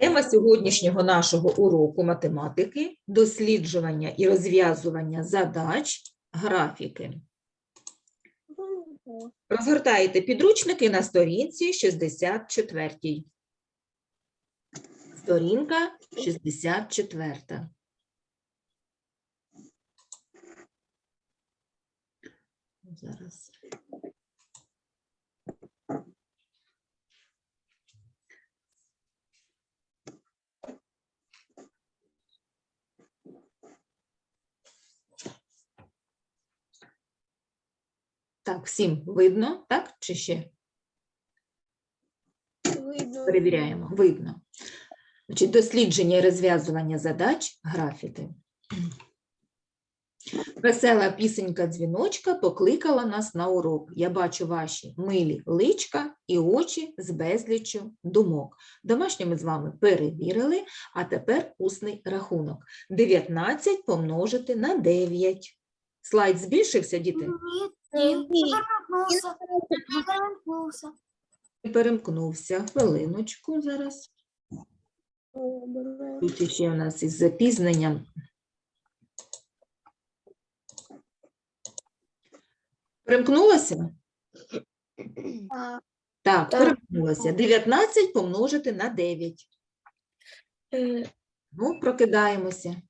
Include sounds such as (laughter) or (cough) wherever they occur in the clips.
Тема сьогоднішнього нашого уроку математики досліджування і розв'язування задач графіки. Розгортаєте підручники на сторінці 64. Сторінка 64. Зараз. Так, всім видно, так? Чи ще? Перевіряємо, видно. Значить, дослідження і розв'язування задач графіки. Весела пісенька дзвіночка покликала нас на урок. Я бачу ваші милі личка і очі з безліччю думок. Домашнє ми з вами перевірили, а тепер усний рахунок. 19 помножити на 9. Слайд збільшився, діти? Ні. Повернувся. Повернувся. Перемкнувся. Хвилиночку зараз. Тут ще у нас із запізненням. Перемкнулося? Так. перемкнулося. 19 помножити на 9. Е, Ну, прокидаємося.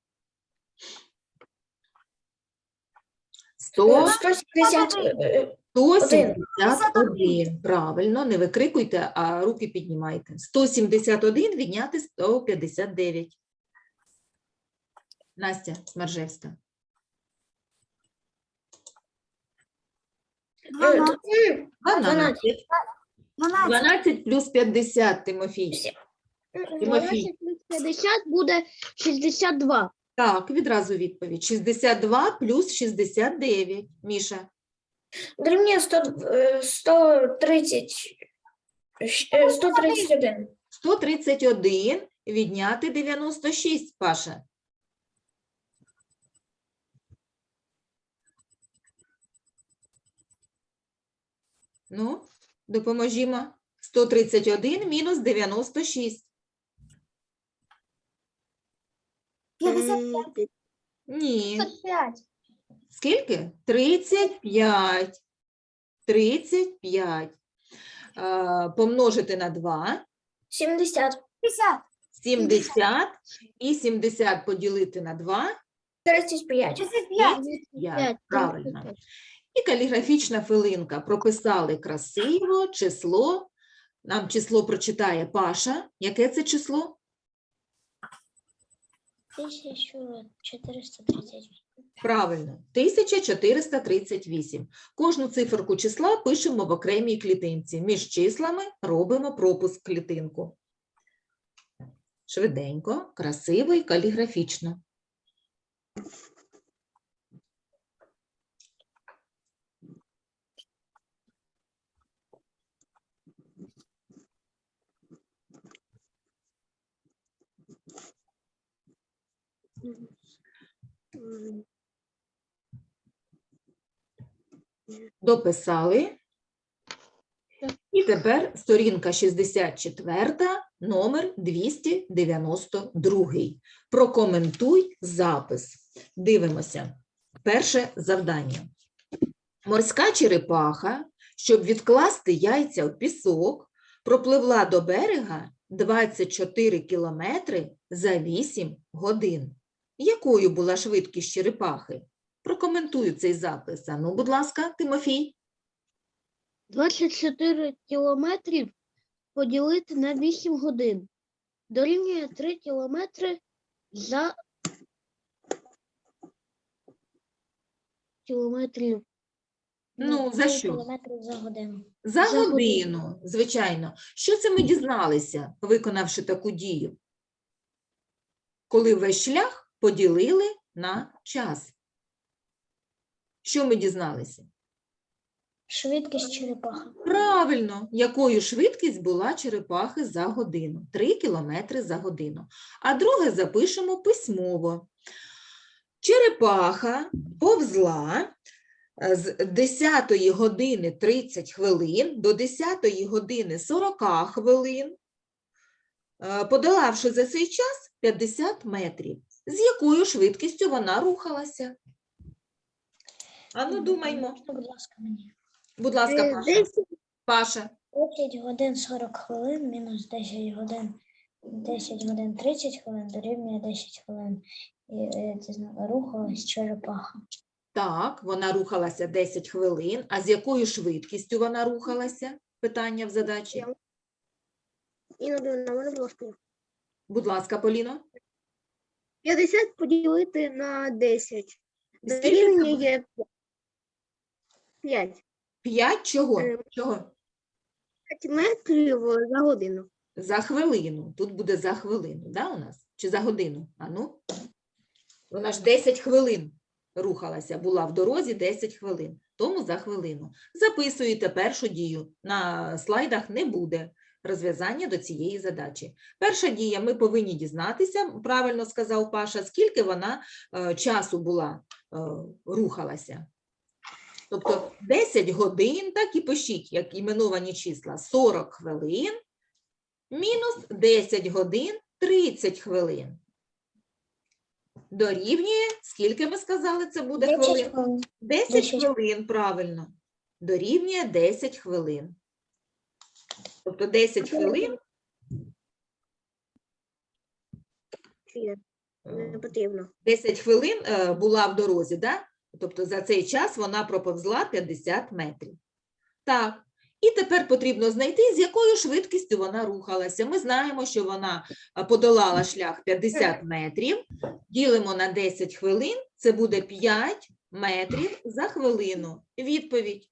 100, 170, е, 171. Правильно, не викрикуйте, а руки піднімайте. 171 відняти 159. Настя Смержевська. 12. 12. 12. 12 плюс 50, Тимофій. Тимофій. 12 плюс 50 буде 62. Так, відразу відповідь. 62 плюс 69. Міша. Дорівнює 100, е, 130, е, 131. 131 відняти 96, Паша. Ну, допоможімо. 131 мінус 96. 55. Ні. 55. Скільки? 35. 35. А, помножити на 2. 70. 50. 70. І 70 поділити на 2. 35. 5. Правильно. І каліграфічна хвилинка. Прописали красиво число. Нам число прочитає Паша. Яке це число? 1430. Правильно, 1438. Кожну циферку числа пишемо в окремій клітинці. Між числами робимо пропуск клітинку. Швиденько, красиво і каліграфічно. Дописали. І тепер сторінка 64, номер 292. Прокоментуй запис. Дивимося. Перше завдання. Морська черепаха, щоб відкласти яйця в пісок, пропливла до берега 24 кілометри за 8 годин. Якою була швидкість черепахи? Прокоментую цей запис. А Ну, будь ласка, Тимофій. 24 кілометрів поділити на 8 годин. Дорівнює 3 кілометри за кілометрів. Ну, за що? Кілометрів за годину. За За годину. годину, звичайно. Що це ми дізналися, виконавши таку дію? Коли весь шлях поділили на час. Що ми дізналися? Швидкість черепаха. Правильно, якою швидкість була черепахи за годину? 3 кілометри за годину. А друге запишемо письмово. Черепаха повзла е, з 10 години 30 хвилин до 10 години 40 хвилин е, подолавши за цей час 50 метрів, з якою швидкістю вона рухалася? Ану, думаймо. Будь ласка, мені. Будь ласка, Е, Паша. Паша. 10 годин 40 хвилин мінус 10 годин 10 годин 30 хвилин дорівнює 10 хвилин. І е, рухалась черепаха. Так, вона рухалася 10 хвилин. А з якою швидкістю вона рухалася? Питання в задачі. Іноді на мене було Будь ласка, Поліно. 50 поділити на 10. Скільки це буде? Дорівнює 5. 5 чого? Е, Чого? 5 метрів за годину. За хвилину. Тут буде за хвилину, да, у нас? Чи за годину? А ну? Вона ж 10 хвилин рухалася, була в дорозі 10 хвилин. Тому за хвилину. Записуєте першу дію. На слайдах не буде розв'язання до цієї задачі. Перша дія, ми повинні дізнатися, правильно сказав Паша, скільки вона е, часу була, е, рухалася. Тобто 10 годин, так і пишіть, як іменовані числа, 40 хвилин мінус 10 годин 30 хвилин. Дорівнює, скільки ми сказали, це буде 10 хвилин? хвилин. 10 10. хвилин, правильно. Дорівнює 10 хвилин. Тобто 10 хвилин е, Не потрібно. 10 хвилин е, була в дорозі, да? тобто за цей час вона проповзла 50 метрів. Так. І тепер потрібно знайти, з якою швидкістю вона рухалася. Ми знаємо, що вона е, подолала шлях 50 метрів. Ділимо на 10 хвилин, це буде 5 метрів за хвилину. Відповідь.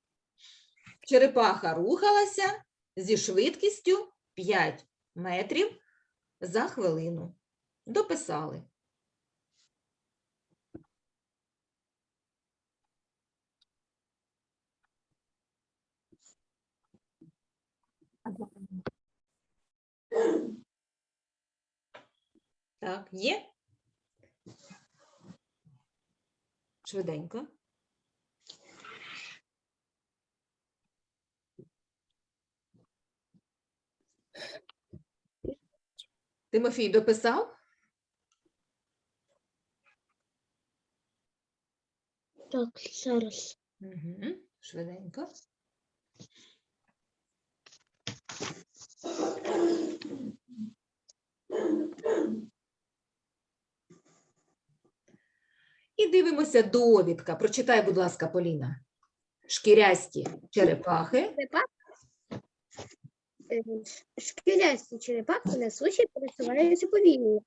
Черепаха рухалася зі швидкістю 5 метрів за хвилину. Дописали. Так, є? Швиденько. Тимофій дописав? Так, зараз. Угу. Швиденько. І дивимося довідка. Прочитай, будь ласка, Поліна. Шкірясті черепахи. Е, Шкірясті черепахи на суші пересуваються повільно,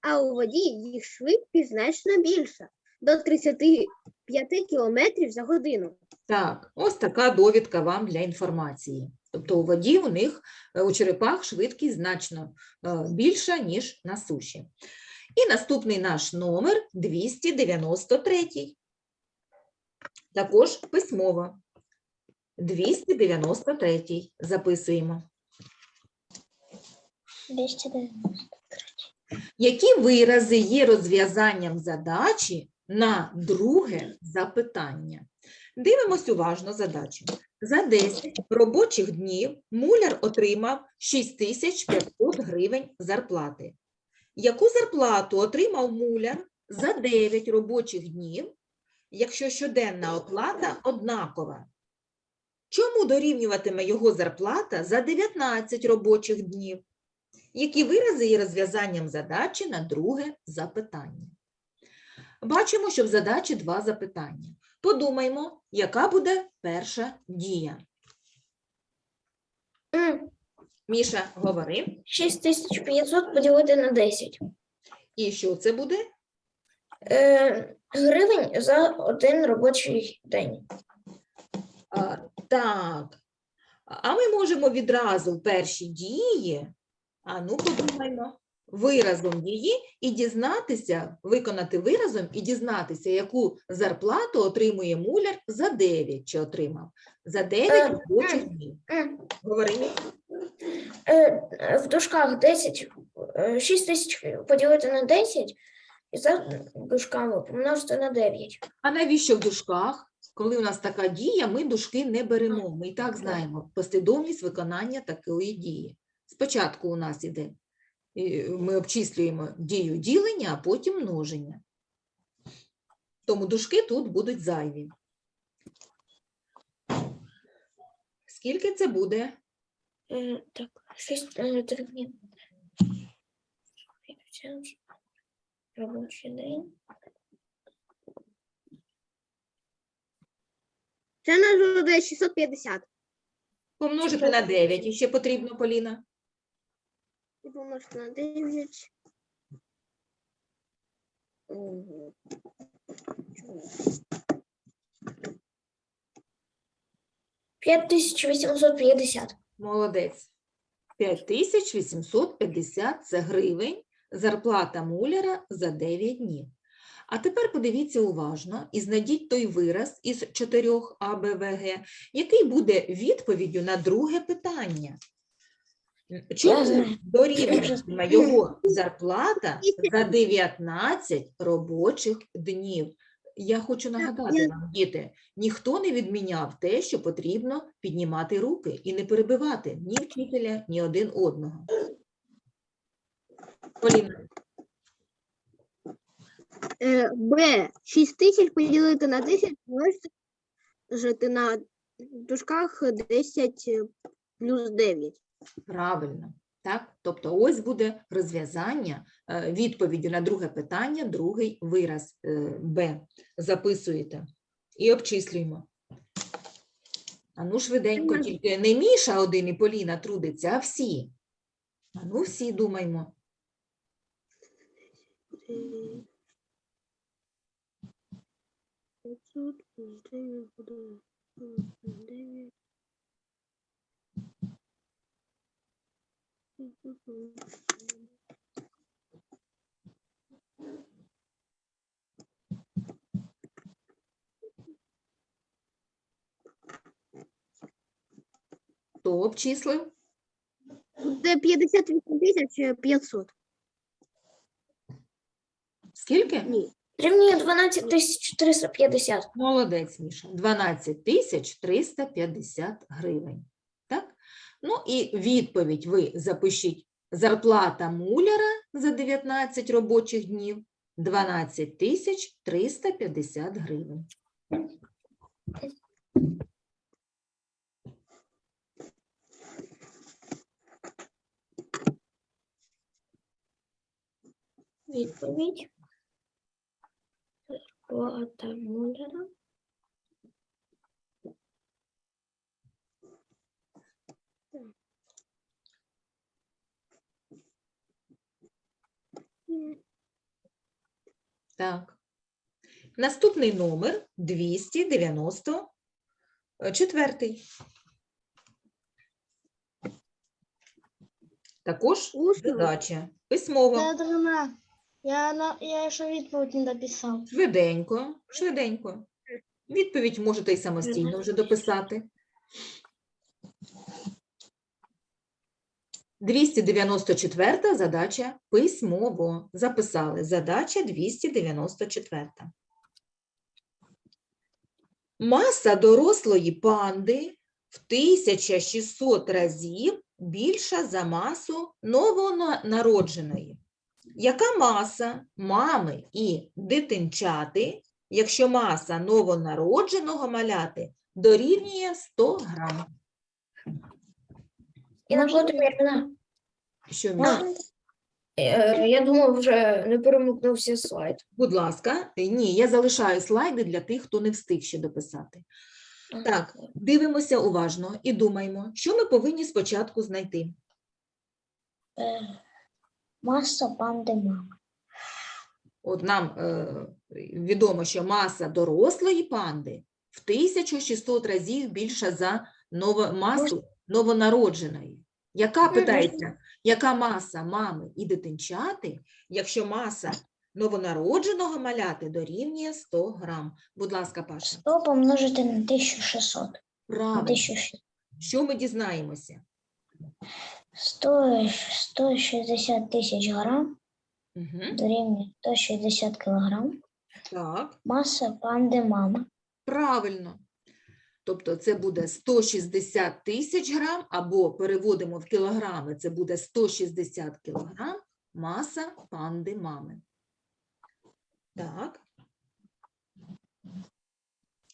а у воді їх швидкість значно більша до 35 км за годину. Так, ось така довідка вам для інформації. Тобто у воді у них е, у черепах швидкість значно е, більша, ніж на суші. І наступний наш номер 293. Також письмово. 293 записуємо. 290. Які вирази є розв'язанням задачі на друге запитання? Дивимось уважно задачу. За 10 робочих днів муляр отримав 6500 гривень зарплати. Яку зарплату отримав муляр за 9 робочих днів, якщо щоденна оплата однакова? Чому дорівнюватиме його зарплата за 19 робочих днів? Які вирази є розв'язанням задачі на друге запитання? Бачимо, що в задачі два запитання. Подумаймо, яка буде перша дія. Міша, говори. 6500 поділити на 10. І що це буде? Е, гривень за один робочий день. А, так. А ми можемо відразу в перші дії, а ну подумаймо, виразом дії і дізнатися, виконати виразом і дізнатися, яку зарплату отримує муляр за 9, чи отримав. За 9 Е, робочих днів. М, Говори. Е, в дужках 10, е, 6 тисяч поділити на 10 і за дужками помножити на 9. А навіщо в дужках? Коли у нас така дія, ми дужки не беремо. Ми і так знаємо послідовність виконання такої дії. Спочатку у нас іде Ми обчислюємо дію ділення, а потім множення. Тому дужки тут будуть зайві. Скільки це буде? Е, Так, 6 днів. Робочий день. Це нас буде 650. Помножити на 9. І ще потрібно, Поліна. І помножити на 9. Ого. Чому? 5850. Молодець. 5850 – це гривень, зарплата муляра за 9 днів. А тепер подивіться уважно і знайдіть той вираз із чотирьох А, Б, В, Г, який буде відповіддю на друге питання. Чому дорівнює (clears throat) його зарплата за 19 робочих днів? Я хочу нагадати вам, діти, ніхто не відміняв те, що потрібно піднімати руки і не перебивати ні вчителя, ні один одного. Поліна, Е, Б. 6 тисяч поділити на 10 множити на дужках 10 плюс 9. Правильно. Так? Тобто ось буде розв'язання е, відповіді на друге питання, другий вираз е, Б. Записуєте і обчислюємо. А ну швиденько, тільки не Міша один і Поліна трудиться, а всі. А ну всі думаємо. 500 плюс 9 буде 9. Хто обчислив? Буде 58 тисяч 500. Скільки? Ні. Рівнює 12350. Молодець, Міша. 12 тисяч 350 гривень. Ну і відповідь ви запишіть. Зарплата муляра за 19 робочих днів 12 тисяч 350 гривень. Відповідь. Зарплата муляра. Так. Наступний номер 294. Також Усно. задача. Письмово. Дарина, я, на, я ще відповідь не дописав. Швиденько, швиденько. Відповідь можете й самостійно вже дописати. 294 задача письмово. Записали. Задача 294. Маса дорослої панди в 1600 разів більша за масу новонародженої. Яка маса мами і дитинчати, якщо маса новонародженого маляти дорівнює 100 грам? Інна Володимирівна, Що, а, Міша? е, я думав, вже не перемикнувся слайд. Будь ласка, ні, я залишаю слайди для тих, хто не встиг ще дописати. Так, дивимося уважно і думаємо, що ми повинні спочатку знайти. Е, маса панди мами. От нам е, відомо, що маса дорослої панди в 1600 разів більша за ново, масу новонародженої. Яка питається, яка маса мами і дитинчати, якщо маса новонародженого маляти дорівнює 100 грам? Будь ласка, Паша. 100 помножити на 1600. На Правильно. 1600. Що ми дізнаємося? 100, 160 тисяч грам Угу. дорівнює 160 кілограм. Так. Маса панди мами. Правильно. Тобто це буде 160 тисяч грам, або переводимо в кілограми, це буде 160 кілограм Маса панди мами. Так.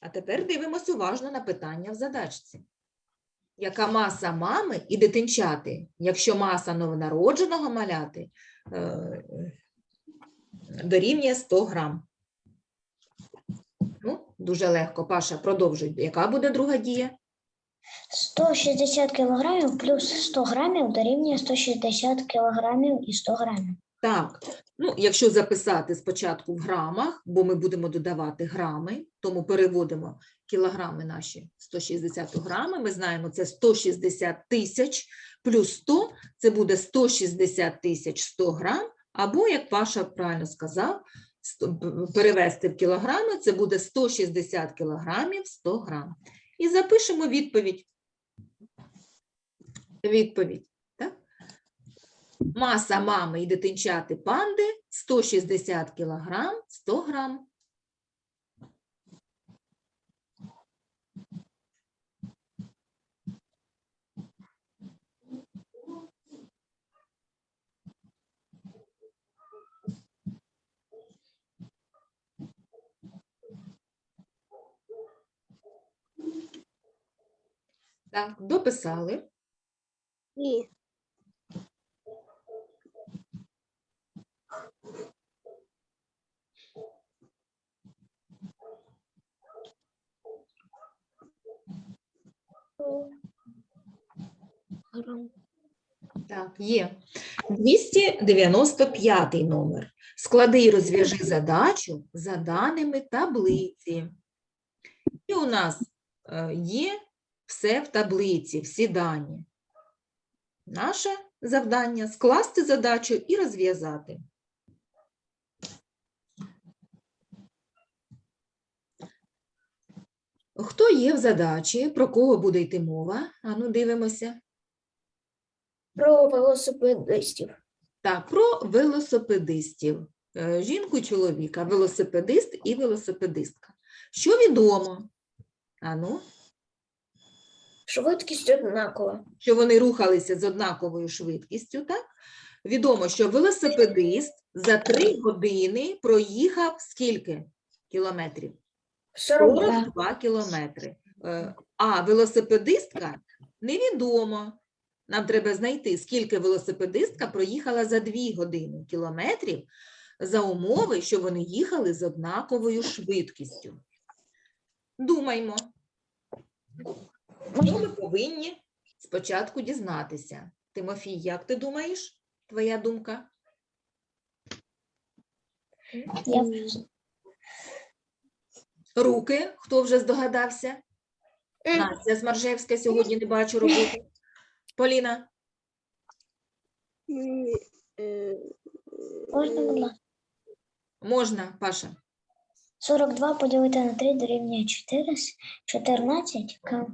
А тепер дивимось уважно на питання в задачці. Яка маса мами і дитинчати, якщо маса новонародженого маляти е, дорівнює 100 грам? Дуже легко. Паша, продовжуй. Яка буде друга дія? 160 кілограмів плюс 100 грамів дорівнює 160 кілограмів і 100 грамів. Так, ну, якщо записати спочатку в грамах, бо ми будемо додавати грами, тому переводимо кілограми наші 160 у грами. Ми знаємо, це 160 тисяч плюс 100 – це буде 160 тисяч 100 грам, або, як Паша правильно сказав, перевести в кілограми, це буде 160 кілограмів 100 грам. І запишемо відповідь. Відповідь. Так? Маса мами і дитинчати панди 160 кілограм 100 грам. Так, дописали. Ні. Так, є. 295 номер. Склади і розв'яжи задачу за даними таблиці. І у нас е, є все в таблиці, всі дані. Наше завдання скласти задачу і розв'язати. Хто є в задачі? Про кого буде йти мова? Ану, дивимося. Про велосипедистів. Так, про велосипедистів. Е, Жінку і чоловіка, велосипедист і велосипедистка. Що відомо? Ану, Швидкість однакова. що вони рухалися з однаковою швидкістю, так? Відомо, що велосипедист за 3 години проїхав скільки кілометрів? 42. 42 кілометри. Е, А велосипедистка невідомо. Нам треба знайти, скільки велосипедистка проїхала за 2 години кілометрів за умови, що вони їхали з однаковою швидкістю. Думаймо, що ми повинні спочатку дізнатися. Тимофій, як ти думаєш? Твоя думка? Я Руки, хто вже здогадався? Настя Смаржевська сьогодні не бачу роботи. Поліна, е, можна, будь ласка. можна, Паша. 42 поділити на 3 дорівнює 4, 14 км.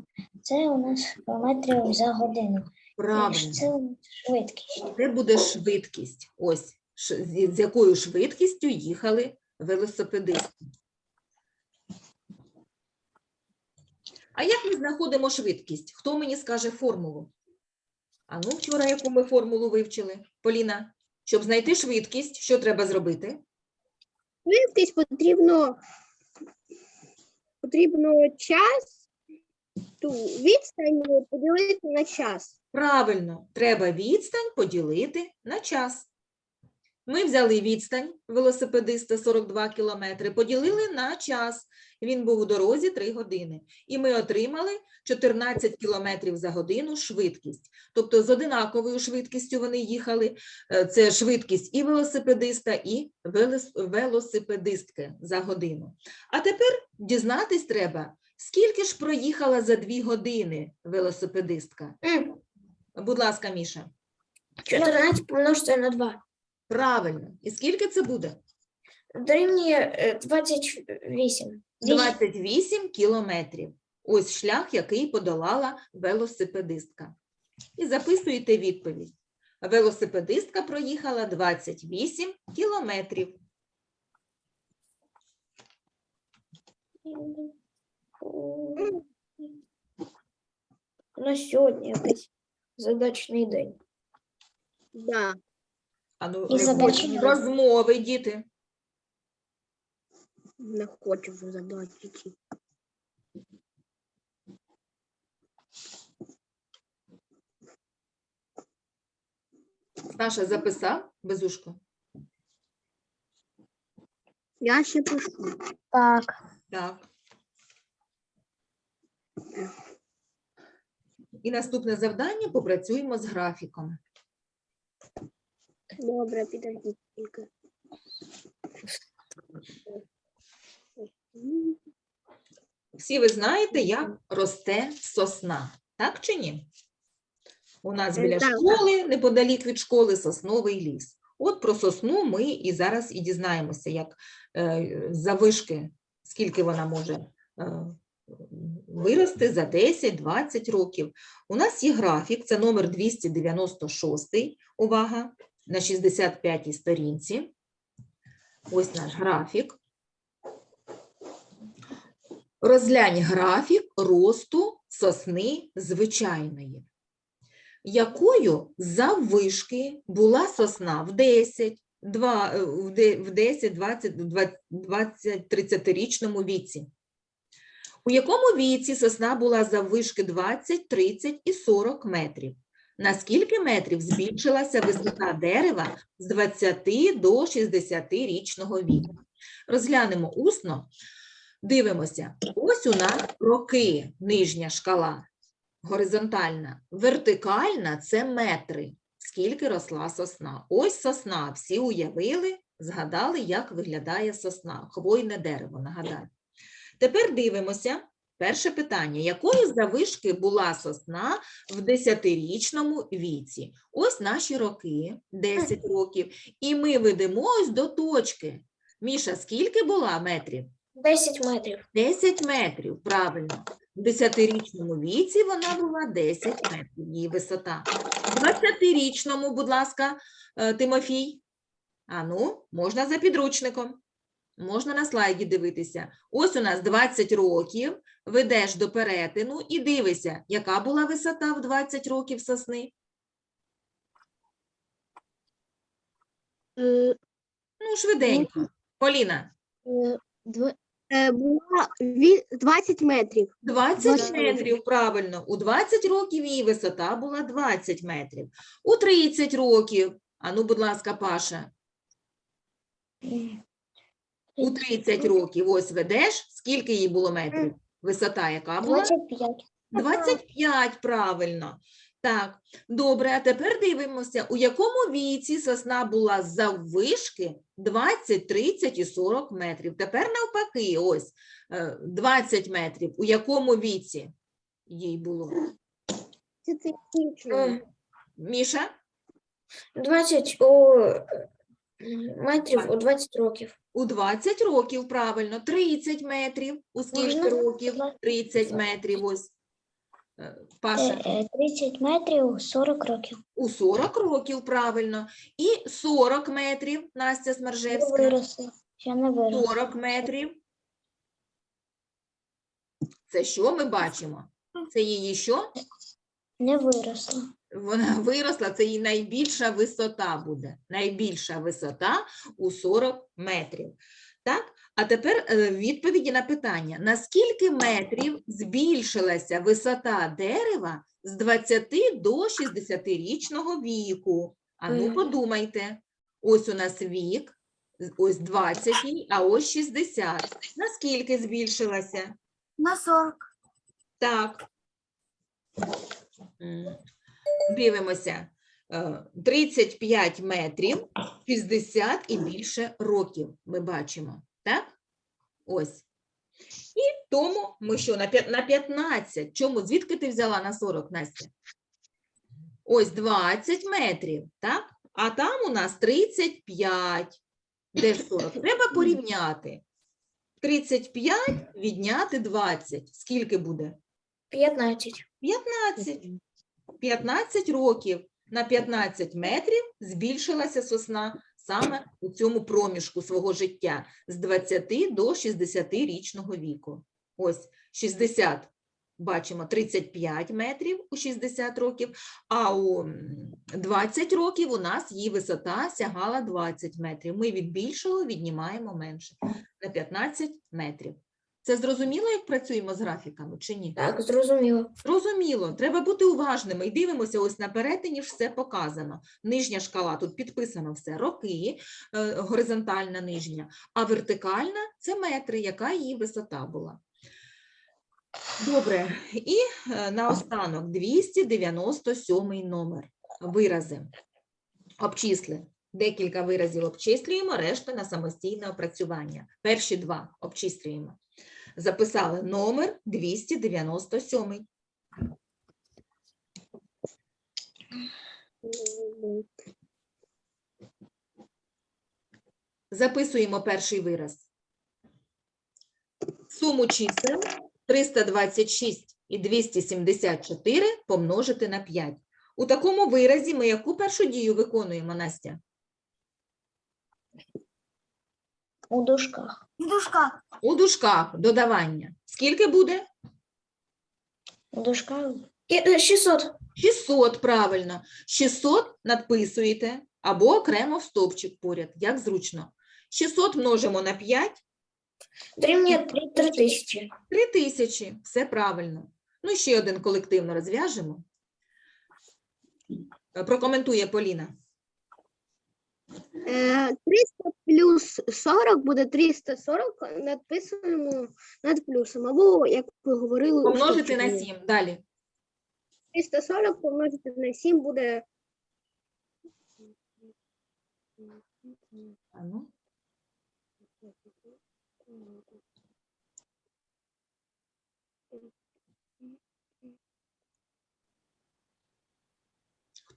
Це у нас кілометрів за годину. Правильно. Це у нас швидкість. Це буде швидкість. Ось ш- з з якою швидкістю їхали велосипедисти. А як ми знаходимо швидкість? Хто мені скаже формулу? А ну, вчора яку ми формулу вивчили? Поліна, щоб знайти швидкість, що треба зробити? Швидкість потрібно потрібно час, ту відстань поділити на час. Правильно, треба відстань поділити на час. Ми взяли відстань велосипедиста 42 кілометри, поділили на час. Він був у дорозі 3 години. І ми отримали 14 кілометрів за годину швидкість. Тобто з одинаковою швидкістю вони їхали. Е, Це швидкість і велосипедиста, і велос- велосипедистки за годину. А тепер дізнатись треба, скільки ж проїхала за 2 години велосипедистка. М. Будь ласка, Міша. 14 помножити на 2. Правильно. І скільки це буде? Дорівнює е, 28. 28 кілометрів. Ось шлях, який подолала велосипедистка. І записуєте відповідь. Велосипедистка проїхала 28 кілометрів. На сьогодні якийсь задачний день. Да. Ану, І е, задачі. розмови, діти. Не хочу вже задачі. Саша записав безушко? Я ще пишу. Так. Так. І наступне завдання попрацюємо з графіком. Добре, підождіть тільки. Всі ви знаєте, як росте сосна, так чи ні? У нас біля школи, неподалік від школи, сосновий ліс. От про сосну ми і зараз і дізнаємося, як е, завишки, скільки вона може е, вирости за 10-20 років. У нас є графік, це номер 296, увага, на 65-й сторінці. Ось наш графік. Розглянь графік росту сосни звичайної. Якою заввишки була сосна в 10, 2, е, в де- в 10, 20, 20, 30-річному віці? У якому віці сосна була заввишки 20, 30 і 40 метрів? На скільки метрів збільшилася висота дерева з 20 до 60-річного віку? Розглянемо усно. Дивимося. Ось у нас роки, нижня шкала, горизонтальна. Вертикальна це метри. Скільки росла сосна. Ось сосна. Всі уявили, згадали, як виглядає сосна. Хвойне дерево, нагадаю. Тепер дивимося. Перше питання. Якою завишки була сосна в 10-річному віці? Ось наші роки, 10 років. І ми ведемо ось до точки. Міша, скільки була метрів? 10 метрів. 10 метрів, правильно. В 10-річному віці вона була 10 метрів, її висота. В 20-річному, будь ласка, е, Тимофій. А ну, можна за підручником. Можна на слайді дивитися. Ось у нас 20 років, ведеш до перетину і дивися, яка була висота в 20 років сосни. Е, Ну, швиденько. Поліна, е, дв- е, Була ві- 20 метрів. 20 20 метрів, правильно. У 20 років її висота була 20 метрів. У 30 років, а ну, будь ласка, Паша, у 30 років ось ведеш, скільки їй було метрів? Висота яка була? 25. 25, правильно. Так, добре, а тепер дивимося, у якому віці сосна була заввишки 20, 30 і 40 метрів. Тепер навпаки, ось е, 20 метрів. У якому віці їй було? Міша? 20 у е, метрів у 20 років. У 20 років, правильно, 30 метрів. У скільки Можна? років? 30 метрів, ось. Е, Е, Паша, е, 30 метрів 40 років. у 40 років, правильно. І 40 метрів, Настя Не Смержевська. виросли. Ще не виросли. 40 метрів. Це що ми бачимо? Це її що? Не виросли. Вона виросла, це її найбільша висота буде. Найбільша висота у 40 метрів. Так? А тепер е, відповіді на питання: наскільки метрів збільшилася висота дерева з 20 до 60-річного віку? А ну подумайте. Ось у нас вік, ось 20, а ось 60. Наскільки збільшилася? На 40. Так. Дивимося. Е, 35 метрів, 60 і більше років ми бачимо. Так? Ось. І тому ми що, на на 15. Чому? Звідки ти взяла на 40, Настя? Ось 20 метрів, так? А там у нас 35. Де ж 40? Треба порівняти. 35 відняти 20. Скільки буде? 15. 15. 15 років. На 15 метрів збільшилася сосна саме у цьому проміжку свого життя з 20 до 60-річного віку. Ось 60, бачимо, 35 метрів у 60 років, а у 20 років у нас її висота сягала 20 метрів. Ми від більшого віднімаємо менше на 15 метрів. Це зрозуміло, як працюємо з графіками чи ні? Так, зрозуміло. Зрозуміло, треба бути уважними і дивимося ось на перетині ж все показано. Нижня шкала тут підписано все роки, е, горизонтальна нижня, а вертикальна це метри, яка її висота була. Добре, і е, наостанок 297 номер. Вирази. Обчисли. Декілька виразів обчислюємо, решта на самостійне опрацювання. Перші два обчислюємо. Записали номер 297. Записуємо перший вираз. Суму чисел 326 і 274 помножити на 5. У такому виразі ми яку першу дію виконуємо, Настя? У дужках. В дужках. У дужках додавання. Скільки буде? У дужках І, е, 600. 600, правильно. 600 надписуєте або окремо в стовпчик поряд, як зручно. 600 множимо на 5 Дорівнює 3 тисячі. 3000. Все правильно. Ну, ще один колективно розв'яжемо. Е, Прокоментує Поліна. Е, 300 плюс 40 буде 340 надписаному над плюсом. Або, як ви говорили, Помножити на стовпчику. 7. Далі. 340 помножити на 7 буде А ну.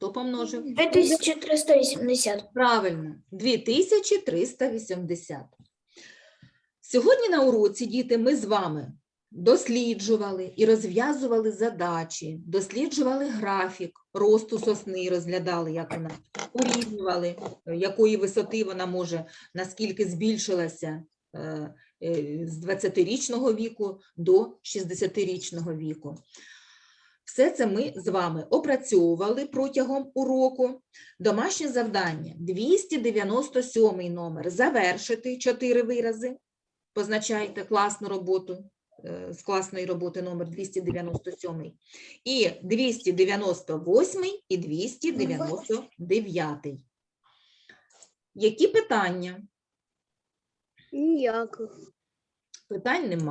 Хто помножив? 2380. Правильно, 2380. Сьогодні на уроці, діти, ми з вами досліджували і розв'язували задачі, досліджували графік росту сосни, розглядали, як вона урівнювали, якої висоти вона може, наскільки збільшилася е, е, з 20-річного віку до 60-річного віку. Все це ми з вами опрацьовували протягом уроку. Домашнє завдання 297 номер. Завершити 4 вирази. Позначайте класну роботу е, з класної роботи номер 297. І 298 і 299. Які питання? ніяких. Питань немає.